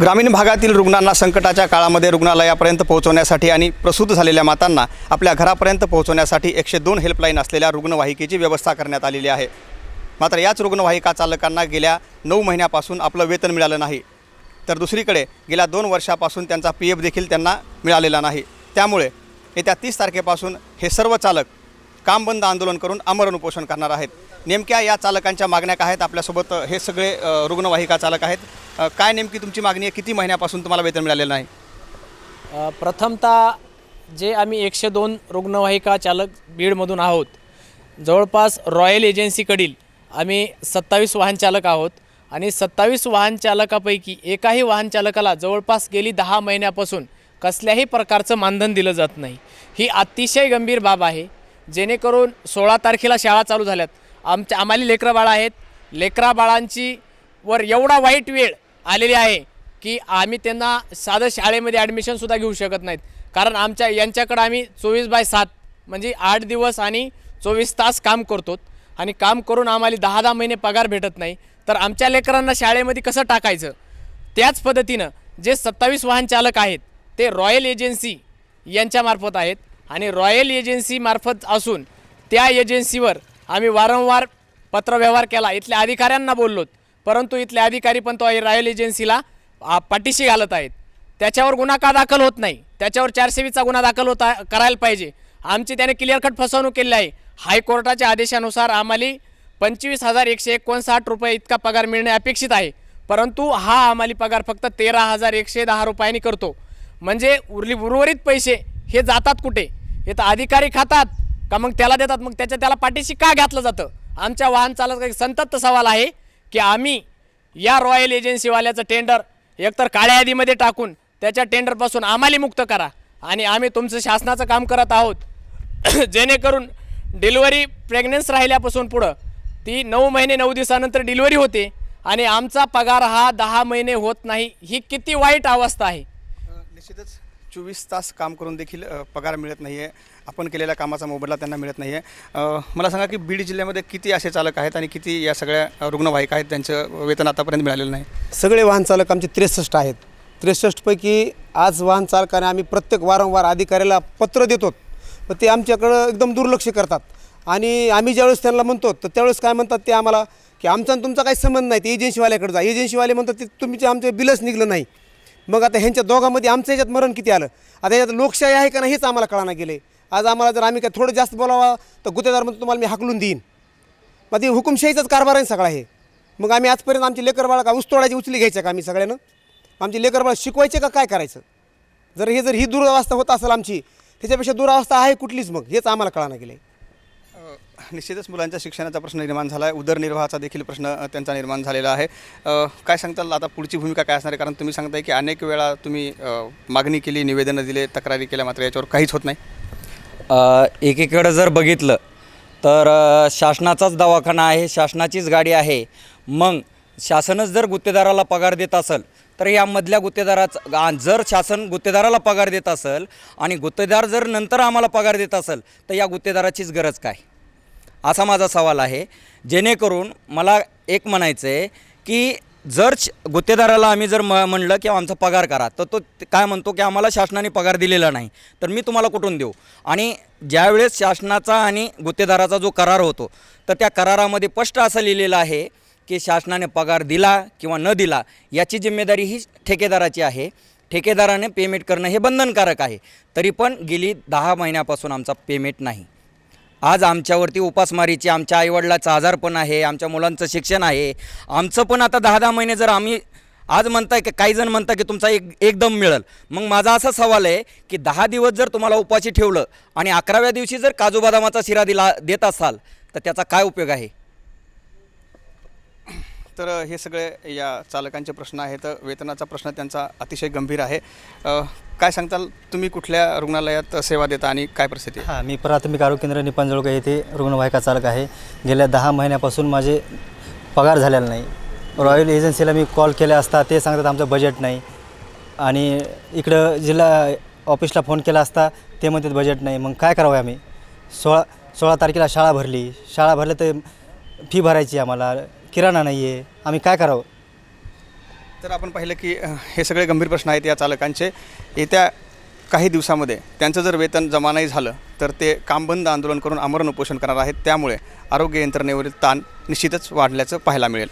ग्रामीण भागातील रुग्णांना संकटाच्या काळामध्ये रुग्णालयापर्यंत पोहोचवण्यासाठी आणि प्रसूत झालेल्या मातांना आपल्या घरापर्यंत पोहोचवण्यासाठी एकशे दोन हेल्पलाईन असलेल्या रुग्णवाहिकेची व्यवस्था करण्यात आलेली आहे. मात्र याच रुग्णवाहिका चालकांना गेल्या नऊ महिन्यापासून आपलं वेतन मिळालं नाही. तर दुसरीकडे गेल्या दोन वर्षापासून त्यांचा पी एफ देखील त्यांना मिळालेला नाही. त्यामुळे येत्या तीस तारखेपासून हे सर्व चालक काम बंद आंदोलन करून अमरण उपोषण करणार आहेत. नेमक्या या चालकांच्या मागण्या काय आहेत? आपल्यासोबत हे सगळे रुग्णवाहिका चालक आहेत. काय नेमकी तुमची मागणी आहे? किती महिन्यापासून तुम्हाला वेतन मिळालेलं नाही? प्रथमतः जे आम्ही एकशे दोन रुग्णवाहिका चालक बीडमधून आहोत जवळपास रॉयल एजन्सीकडील आम्ही सत्तावीस वाहन चालक आहोत आणि सत्तावीस वाहन चालकापैकी एकाही वाहन चालकाला जवळपास गेली दहा महिन्यापासून कसल्याही प्रकारचं मानधन दिलं जात नाही. ही अतिशय गंभीर बाब आहे. जेणेकरून सोळा तारखेला शाळा चालू झाल्यात. आमच्या आम्हाला लेकरं बाळं आहेत. लेकरा बाळांची वर एवढा वाईट वेळ आलेली आहे की आम्ही त्यांना साधं शाळेमध्ये ॲडमिशनसुद्धा घेऊ शकत नाहीत. कारण आमच्या यांच्याकडं आम्ही चोवीस बाय सात म्हणजे आठ दिवस आणि चोवीस तास काम करतो. आणि काम करून आम्हाला दहा दहा महिने पगार भेटत नाही. तर आमच्या लेकरांना शाळेमध्ये कसं टाकायचं? त्याच पद्धतीनं जे सत्तावीस वाहन चालक आहेत ते रॉयल एजन्सी यांच्यामार्फत आहेत. आणि रॉयल एजन्सीमार्फत असून त्या एजन्सीवर आम्ही वारंवार पत्रव्यवहार केला. इथल्या अधिकाऱ्यांना बोललोत. परंतु इथले अधिकारी पण तो रॉयल एजन्सीला पाठीशी घालत आहेत. त्याच्यावर गुन्हा का दाखल होत नाही? त्याच्यावर चारशेवीचा गुन्हा दाखल होता करायला पाहिजे. आमची त्याने क्लिअर कट फसवणूक केली आहे. हायकोर्टाच्या आदेशानुसार आम्हाला पंचवीस हजार एकशे एकोणसाठ रुपये इतका पगार मिळणे अपेक्षित आहे. परंतु हा आम्हाला पगार फक्त तेरा हजार एकशे दहा रुपयांनी करतो. म्हणजे उरली उर्वरित पैसे हे जातात कुठे? हे तर अधिकारी खातात. का मग त्याला देतात मग त्याच्या त्याला पाठीशी का घातलं जातं? आमच्या वाहन चालक एक संतप्त सवाल आहे की आम्ही या रॉयल एजन्सीवाल्याचं टेंडर एकतर काळ्या यादीमध्ये टाकून त्याच्या टेंडरपासून आम्हाला मुक्त करा आणि आम्ही तुमचं शासनाचं काम करत आहोत. जेणेकरून डिलिव्हरी प्रेग्नन्स राहिल्यापासून पुढं ती नऊ महिने नऊ दिवसानंतर डिलिव्हरी होते आणि आमचा पगार हा दहा महिने होत नाही. ही किती वाईट अवस्था आहे. निश्चितच. चोवीस तास काम करून देखील पगार मिळत नाही आहे आपण केलेल्या कामाचा मोबदला त्यांना मिळत नाही आहे मला सांगा की बीड जिल्ह्यामध्ये किती असे चालक आहेत आणि किती या सगळ्या रुग्णवाहिका आहेत त्यांचं वेतन आतापर्यंत मिळालेलं नाही? सगळे वाहन चालक आमचे त्रेसष्ट आहेत. त्रेसष्टपैकी आज वाहन चालकाने आम्ही प्रत्येक वारंवार अधिकाऱ्याला पत्र देतो. पण ते आमच्याकडं एकदम दुर्लक्ष करतात. आणि आम्ही ज्यावेळेस त्यांना म्हणतो तर त्यावेळेस काय म्हणतात ते आम्हाला की आमचा तुमचा काही संबंध नाही. ते एजन्सीवाल्याकडे जा. एजन्सीवाले म्हणतात ते तुमचे आमचे बिलच निघलं नाही. मग आता ह्यांच्या दोघांमध्ये आमचं ह्याच्यात मरण किती आलं? आता ह्याच्यात लोकशाही आहे का नाही हेच आम्हाला कळाना गेले. आज आम्हाला जर आम्ही काय थोडं जास्त बोलावा तर गुत्तेदार म्हणून तुम्हाला मी हाकलून देईन. मग ते हुकुमशाहीचाच कारभार आहे सगळा हे. मग आम्ही आजपर्यंत आमची लेकरबाळा का ऊसतोडाची उचली घ्यायच्या का आम्ही सगळ्यानं? आमची लेकरबाळा शिकवायचे का काय करायचं? जर हे जर ही दुरावस्था होत असेल आमची त्याच्यापेक्षा दुरावस्था आहे कुठलीच मग हेच आम्हाला कळाना गेलं. आहे निश्चितच मुलांच्या शिक्षणाचा प्रश्न निर्माण झाला आहे उदरनिर्वाहाचा देखील प्रश्न त्यांचा निर्माण झालेला आहे. काय सांगताल? आता पुढची भूमिका काय असणार आहे? कारण तुम्ही सांगताय की अनेक वेळा तुम्ही मागणी केली निवेदनं दिले तक्रारी केल्या मात्र याच्यावर काहीच होत नाही. एकीकडं जर बघितलं तर शासनाचाच दवाखाना आहे शासनाचीच गाडी आहे. मग शासनच जर गुत्तेदाराला पगार देत असेल तर यामधल्या गुत्तेदाराचा जर शासन गुत्तेदाराला पगार देत असेल आणि गुत्तेदार जर नंतर आम्हाला पगार देत असेल तर या गुत्तेदाराचीच गरज काय? असा माझा सवाल आहे. जेणेकरून मला एक म्हणायचं आहे की जर श- गुत्तेदाराला आम्ही जर म म्हणलं की आमचा पगार करा तर तो काय म्हणतो की आम्हाला शासनाने पगार दिलेला नाही तर मी तुम्हाला कुठून देऊ? आणि ज्यावेळेस शासनाचा आणि गुत्तेदाराचा जो करार होतो तर त्या करारामध्ये स्पष्ट असं लिहिलेलं आहे की शासनाने पगार दिला किंवा न दिला याची जिम्मेदारी ही ठेकेदाराची आहे. ठेकेदाराने पेमेंट करणं हे बंधनकारक आहे. तरी पण गेली दहा महिन्यापासून आमचा पेमेंट नाही. आज आमच्यावरती उपासमारीची आमच्या आईवडिलाचं आजारपण आहे आमच्या मुलांचं शिक्षण आहे. आमचं पण आता दहा दहा महिने जर आम्ही आज म्हणताय की काही जण म्हणता की तुमचा एक एकदम मिळेल. मग माझा असा सवाल आहे की दहा दिवस जर तुम्हाला उपाशी ठेवलं आणि अकराव्या दिवशी जर काजू बदामाचा शिरा दिला देत असाल तर त्याचा काय उपयोग आहे? तर हे सगळे या चालकांचे प्रश्न आहेत. वेतनाचा प्रश्न त्यांचा अतिशय गंभीर आहे. काय सांगताल? तुम्ही कुठल्या रुग्णालयात सेवा देता आणि काय परिस्थिती आहे? हां मी प्राथमिक आरोग्य केंद्र निपाणजळगाव येथे रुग्णवाहिका चालक आहे. गेल्या दहा महिन्यापासून माझे पगार झालेला नाही. रॉयल एजन्सीला मी कॉल केला असता ते सांगतात आमचं बजेट नाही. आणि इकडं जिल्हा ऑफिसला फोन केला असता ते म्हणतात बजेट नाही. मग काय करावं आम्ही? सोळा सोळा तारखेला शाळा भरली. शाळा भरली तर फी भरायची आम्हाला. किराणा नाही आहे आम्ही काय करावं? तर आपण पाहिलं की अ, हे सगळे गंभीर प्रश्न आहेत या चालकांचे. येत्या काही दिवसामध्ये त्यांचं जर वेतन जमा नाही झालं तर ते काम बंद आंदोलन करून आमरण उपोषण करणार आहेत. त्यामुळे आरोग्य यंत्रणेवरील ताण निश्चितच वाढल्याचं पाहायला मिळेल.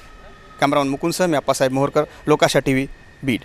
कॅमेरामन मुकुंदसह मी अप्पासाहेब मोहरकर लोकाशा टी व्ही बीड.